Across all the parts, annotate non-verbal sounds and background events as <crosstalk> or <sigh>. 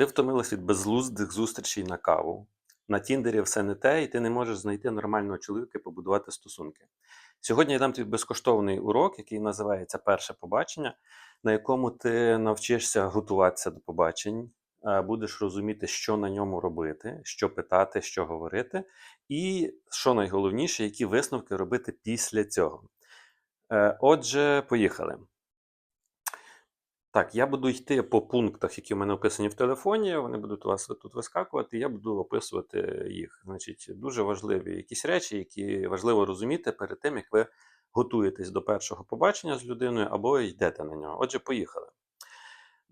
Ти втомилась від безглуздих зустрічей на каву. На Тіндері все не те, і ти не можеш знайти нормального чоловіка і побудувати стосунки. Сьогодні я дам тобі безкоштовний урок, який називається Перше побачення, на якому ти навчишся готуватися до побачень, е, будеш розуміти, що на ньому робити, що питати, що говорити, і що найголовніше, які висновки робити після цього. Е, Отже, поїхали. Так, я буду йти по пунктах, які в мене описані в телефоні. Вони будуть у вас тут вискакувати. Я буду описувати їх. Значить, дуже важливі якісь речі, які важливо розуміти перед тим, як ви готуєтесь до першого побачення з людиною або йдете на нього. Отже, поїхали.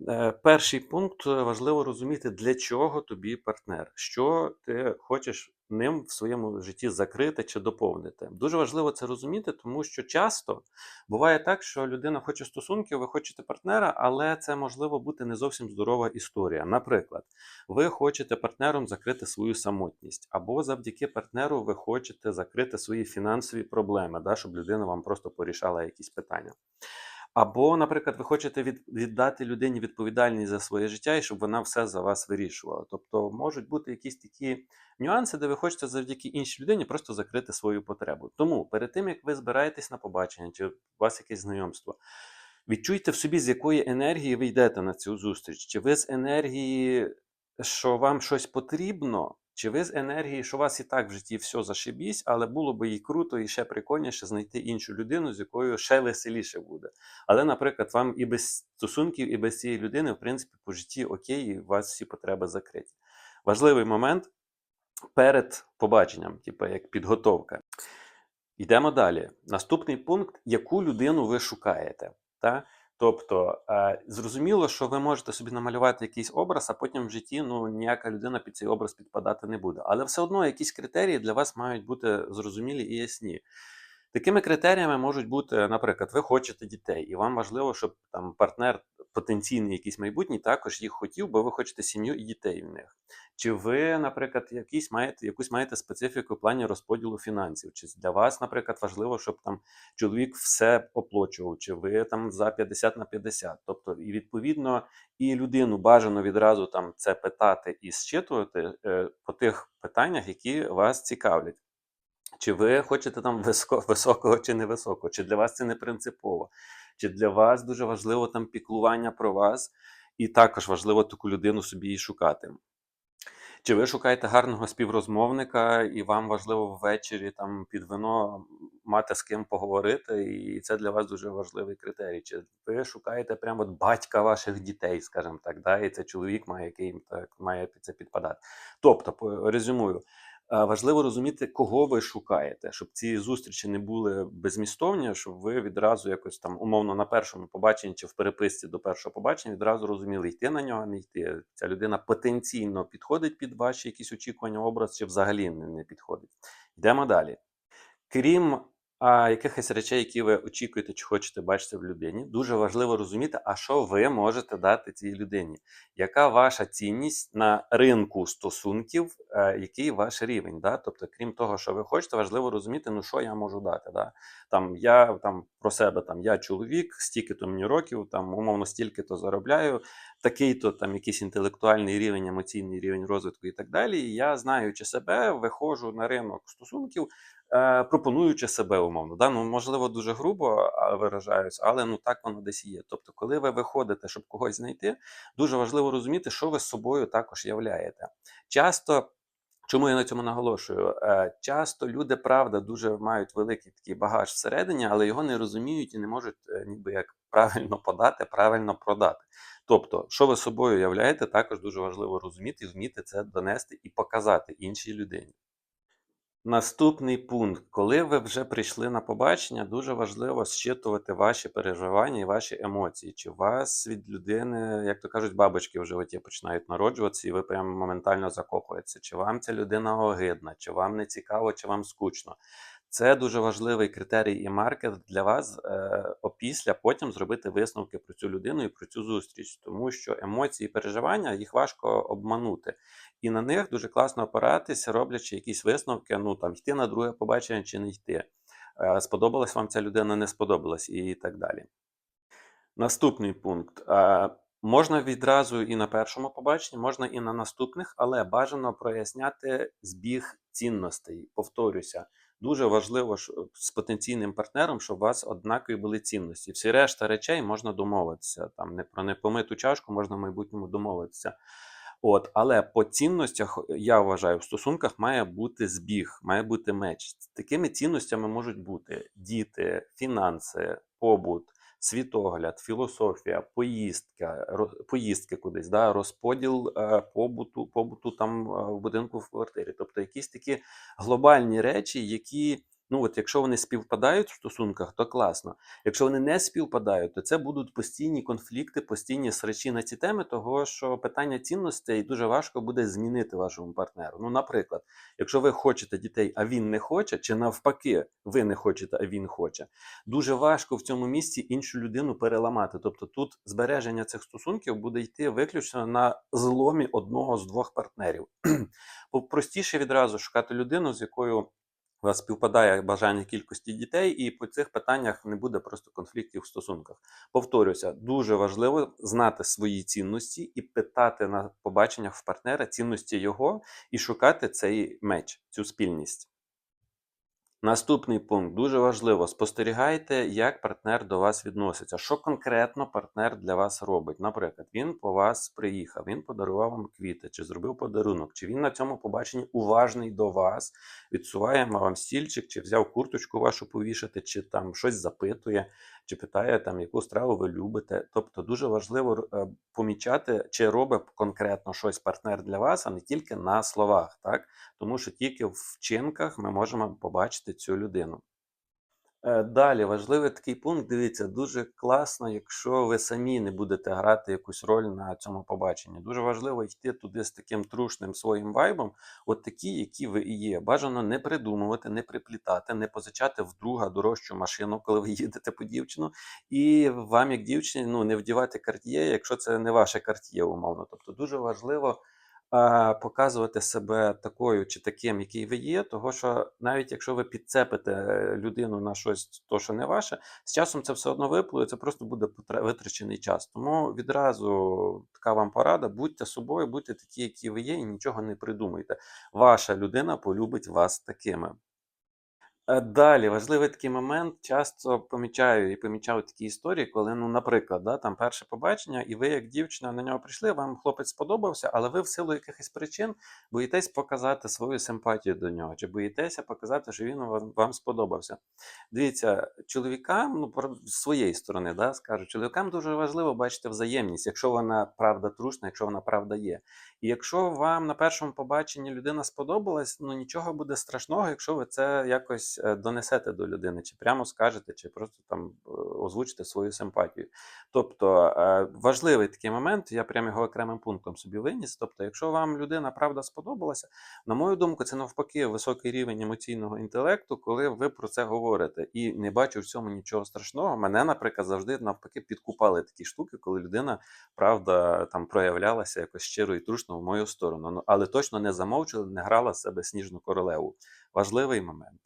Е, Перший пункт е, важливо розуміти, для чого тобі партнер, що ти хочеш ним в своєму житті закрити чи доповнити. Дуже важливо це розуміти, тому що часто буває так, що людина хоче стосунків, ви хочете партнера, але це можливо бути не зовсім здорова історія. Наприклад, ви хочете партнером закрити свою самотність, або завдяки партнеру ви хочете закрити свої фінансові проблеми, да, щоб людина вам просто порішала якісь питання. Або, наприклад, ви хочете від, віддати людині відповідальність за своє життя і щоб вона все за вас вирішувала. Тобто можуть бути якісь такі нюанси, де ви хочете завдяки іншій людині просто закрити свою потребу. Тому перед тим як ви збираєтесь на побачення, чи у вас якесь знайомство, відчуйте в собі, з якої енергії ви йдете на цю зустріч. Чи ви з енергії, що вам щось потрібно, чи ви з енергії, що у вас і так в житті все зашибісь, але було би і круто, і ще прикольніше знайти іншу людину, з якою ще веселіше буде. Але, наприклад, вам і без стосунків, і без цієї людини, в принципі, по житті окей, і у вас всі потреби закриті. Важливий момент перед побаченням, типу як підготовка. Йдемо далі. Наступний пункт: яку людину ви шукаєте? Та? Тобто, е, зрозуміло, що ви можете собі намалювати якийсь образ, а потім в житті ну, ніяка людина під цей образ підпадати не буде. Але все одно якісь критерії для вас мають бути зрозумілі і ясні. Такими критеріями можуть бути, наприклад, ви хочете дітей, і вам важливо, щоб там партнер потенційний якийсь майбутній також їх хотів, бо ви хочете сім'ю і дітей в них. Чи ви, наприклад, якісь маєте якусь маєте специфіку в плані розподілу фінансів? Чи для вас, наприклад, важливо, щоб там чоловік все оплачував, чи ви там за 50 на 50? Тобто, і відповідно, і людину бажано відразу там це питати і зчитувати е, по тих питаннях, які вас цікавлять. Чи ви хочете там <laughs> високо, високого чи невисокого, чи для вас це не принципово, чи для вас дуже важливо там піклування про вас, і також важливо таку людину собі і шукати. Чи ви шукаєте гарного співрозмовника, і вам важливо ввечері там під вино мати з ким поговорити, і це для вас дуже важливий критерій. Чи ви шукаєте прямо от батька ваших дітей, скажімо так, да? і це чоловік має, який так має це підпадати. Тобто, резюмую, Важливо розуміти, кого ви шукаєте, щоб ці зустрічі не були безмістовні, щоб ви відразу якось там умовно на першому побаченні чи в переписці до першого побачення відразу розуміли, йти на нього, не йти. Ця людина потенційно підходить під ваші якісь очікування, образ, чи взагалі не, підходить. Йдемо далі. Крім а, якихось речей, які ви очікуєте чи хочете бачити в людині, дуже важливо розуміти, а що ви можете дати цій людині. Яка ваша цінність на ринку стосунків, е, який ваш рівень? Да? Тобто, крім того, що ви хочете, важливо розуміти, ну що я можу дати. Да? Там я там про себе, там я чоловік, стільки-то мені років, там умовно стільки-то заробляю, такий-то там якийсь інтелектуальний рівень, емоційний рівень розвитку і так далі. Я, знаючи себе, виходжу на ринок стосунків, е, пропонуючи себе умовно. Да? Ну, можливо, дуже грубо виражаюсь, але ну так воно десь є. Тобто, коли ви виходите, щоб когось знайти, дуже важливо розуміти, що ви з собою також являєте. Часто. Чому я на цьому наголошую? Е, Часто люди, правда, дуже мають великий такий багаж всередині, але його не розуміють і не можуть е, ніби як правильно подати, правильно продати. Тобто, що ви собою являєте, також дуже важливо розуміти вміти це донести і показати іншій людині. Наступний пункт. Коли ви вже прийшли на побачення, дуже важливо зчитувати ваші переживання і ваші емоції. Чи вас від людини, як то кажуть, бабочки в животі починають народжуватися, і ви прямо моментально закохуєтеся. Чи вам ця людина огидна, чи вам не цікаво, чи вам скучно. Це дуже важливий критерій і маркер для вас е, опісля потім зробити висновки про цю людину і про цю зустріч, тому що емоції і переживання їх важко обманути. І на них дуже класно опиратися, роблячи якісь висновки, ну там йти на друге побачення чи не йти. Е, Сподобалась вам ця людина, не сподобалась і так далі. Наступний пункт. Е, Можна відразу і на першому побаченні, можна і на наступних, але бажано проясняти збіг цінностей. Повторюся, дуже важливо що з потенційним партнером, щоб у вас однакові були цінності. Всі решта речей можна домовитися. Там не про непомиту чашку можна в майбутньому домовитися. От, але по цінностях я вважаю, в стосунках має бути збіг, має бути меч. Такими цінностями можуть бути діти, фінанси, побут, світогляд, філософія, поїздка, поїздки кудись, да, розподіл е, побуту, побуту там е, в будинку в квартирі. Тобто якісь такі глобальні речі, які, ну от якщо вони співпадають в стосунках, то класно. Якщо вони не співпадають, то це будуть постійні конфлікти, постійні срачі на ці теми, того що питання цінностей дуже важко буде змінити вашому партнеру. Ну, наприклад, якщо ви хочете дітей, а він не хоче, чи навпаки, ви не хочете, а він хоче, дуже важко в цьому місці іншу людину переламати. Тобто тут збереження цих стосунків буде йти виключно на зломі одного з двох партнерів. <clears throat> Простіше відразу шукати людину, з якою у вас співпадає бажання кількості дітей, і по цих питаннях не буде просто конфліктів в стосунках. Повторюся, дуже важливо знати свої цінності і питати на побаченнях в партнера цінності його і шукати цей меч, цю спільність. Наступний пункт дуже важливо. Спостерігайте, як партнер до вас відноситься. Що конкретно партнер для вас робить? Наприклад, він по вас приїхав, він подарував вам квіти, чи зробив подарунок, чи він на цьому побаченні уважний до вас, відсуває вам стільчик, чи взяв курточку вашу повішати, чи там щось запитує, чи питає там, яку страву ви любите. Тобто дуже важливо е, помічати, чи робить конкретно щось партнер для вас, а не тільки на словах. Так? Тому що тільки в вчинках ми можемо побачити цю людину. Е, Далі важливий такий пункт. Дивіться, дуже класно, якщо ви самі не будете грати якусь роль на цьому побаченні. Дуже важливо йти туди з таким трушним своїм вайбом, от такі, які ви і є. Бажано не придумувати, не приплітати, не позичати в друга дорожчу машину, коли ви <laughs> їдете по дівчину, і вам, як дівчині, ну не вдівати карт'є, якщо це не ваше карт'є, умовно. Тобто дуже важливо показувати себе такою чи таким, який ви є, того що навіть якщо ви підцепите е, людину на щось, то що не ваше, з часом це все одно виплує, це просто буде витрачений час. Тому відразу така вам порада: будьте собою, будьте такі, які ви є, і нічого не придумайте. Ваша людина полюбить вас такими. Е, Далі важливий такий момент. Часто помічаю і помічав такі історії, коли, ну, наприклад, да, там перше побачення, і ви, як дівчина, на нього прийшли, вам хлопець сподобався, але ви в силу якихось причин боїтесь показати свою симпатію до нього, чи боїтеся показати, що він вам, вам сподобався. Дивіться, чоловікам, ну з своєї сторони, да, скажу, чоловікам дуже важливо бачити взаємність, якщо вона правда трушна, якщо вона правда є. І якщо вам на першому побаченні людина сподобалась, ну нічого буде страшного, якщо ви це якось е, донесете до людини, чи прямо скажете, чи просто там е, озвучите свою симпатію. Тобто е, важливий такий момент, я прямо його окремим пунктом собі виніс. Тобто, якщо вам людина правда сподобалася, на мою думку, це навпаки високий рівень емоційного інтелекту, коли ви про це говорите. І не бачу в цьому нічого страшного. Мене, наприклад, завжди навпаки підкупали такі штуки, коли людина правда там проявлялася якось щиро і трушно в мою сторону. Ну, але точно не замовчила, не грала з себе сніжну королеву. Важливий момент.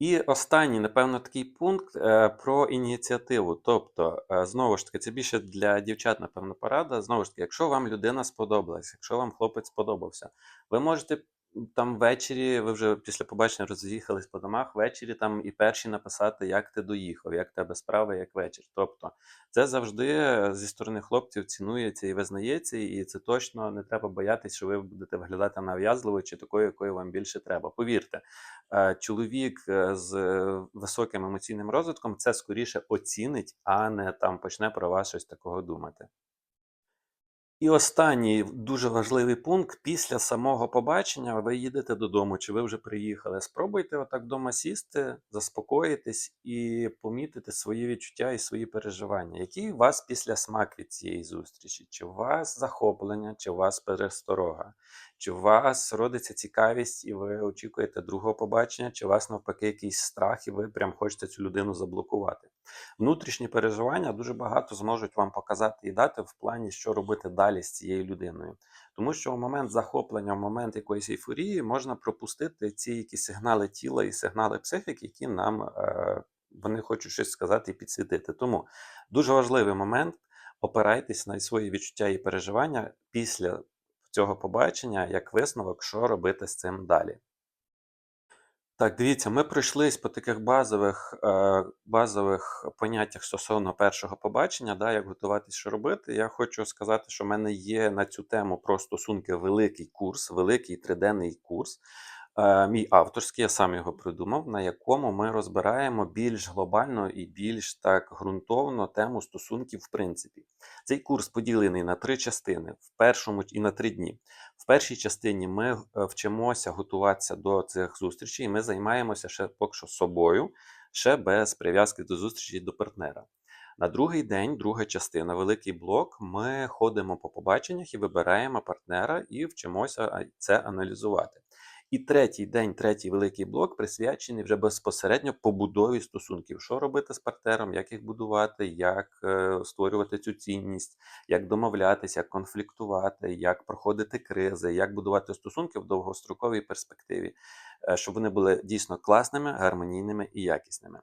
І останній, напевно, такий пункт е, про ініціативу. Тобто, е, знову ж таки, це більше для дівчат, напевно, порада. Знову ж таки, якщо вам людина сподобалась, якщо вам хлопець сподобався, ви можете там ввечері, ви вже після побачення роз'їхались по домах, ввечері там і перші написати, як ти доїхав, як тебе справа, як вечір. Тобто, це завжди е, зі сторони хлопців цінується і визнається, і це точно не треба боятися, що ви будете виглядати нав'язливо чи такою, якою вам більше треба. Повірте е, чоловік е, з високим емоційним розвитком це скоріше оцінить, а не там почне про вас щось такого думати. І останній дуже важливий пункт: після самого побачення ви їдете додому, чи ви вже приїхали. Спробуйте отак вдома сісти, заспокоїтись і помітити свої відчуття і свої переживання. Який у вас після смак від цієї зустрічі? Чи у вас захоплення, чи у вас пересторога? Чи у вас родиться цікавість, і ви очікуєте другого побачення, чи у вас навпаки якийсь страх, і ви прям хочете цю людину заблокувати? Внутрішні переживання дуже багато зможуть вам показати і дати в плані, що робити далі з цією людиною. Тому що в момент захоплення, в момент якоїсь ейфорії можна пропустити ці якісь сигнали тіла і сигнали психіки, які нам е, вони хочуть щось сказати і підсвітити. Тому дуже важливий момент. опирайтесь на свої відчуття і переживання після цього побачення, як висновок, що робити з цим далі. Так, дивіться, ми пройшлись по таких базових, е, базових поняттях стосовно першого побачення, да, як готуватись, що робити. Я хочу сказати, що в мене є на цю тему про стосунки великий курс, великий триденний курс. Е, мій авторський, я сам його придумав, на якому ми розбираємо більш глобально і більш так ґрунтовно тему стосунків в принципі. Цей курс поділений на три частини, в першому і на три дні. В першій частині ми е, вчимося готуватися до цих зустрічей, і ми займаємося ще поки що собою, ще без прив'язки до зустрічі до партнера. На другий день, друга частина, великий блок, ми ходимо по побаченнях і вибираємо партнера і вчимося це аналізувати. І третій день, третій великий блок присвячений вже безпосередньо побудові стосунків, що робити з партнером, як їх будувати, як е, створювати цю цінність, як домовлятися, як конфліктувати, як проходити кризи, як будувати стосунки в довгостроковій перспективі, е, щоб вони були дійсно класними, гармонійними і якісними.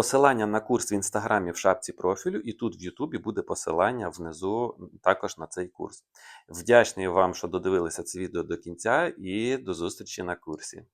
Посилання на курс в інстаграмі в шапці профілю, і тут в Ютубі буде посилання внизу також на цей курс. Вдячний вам, що додивилися це відео до кінця, і до зустрічі на курсі.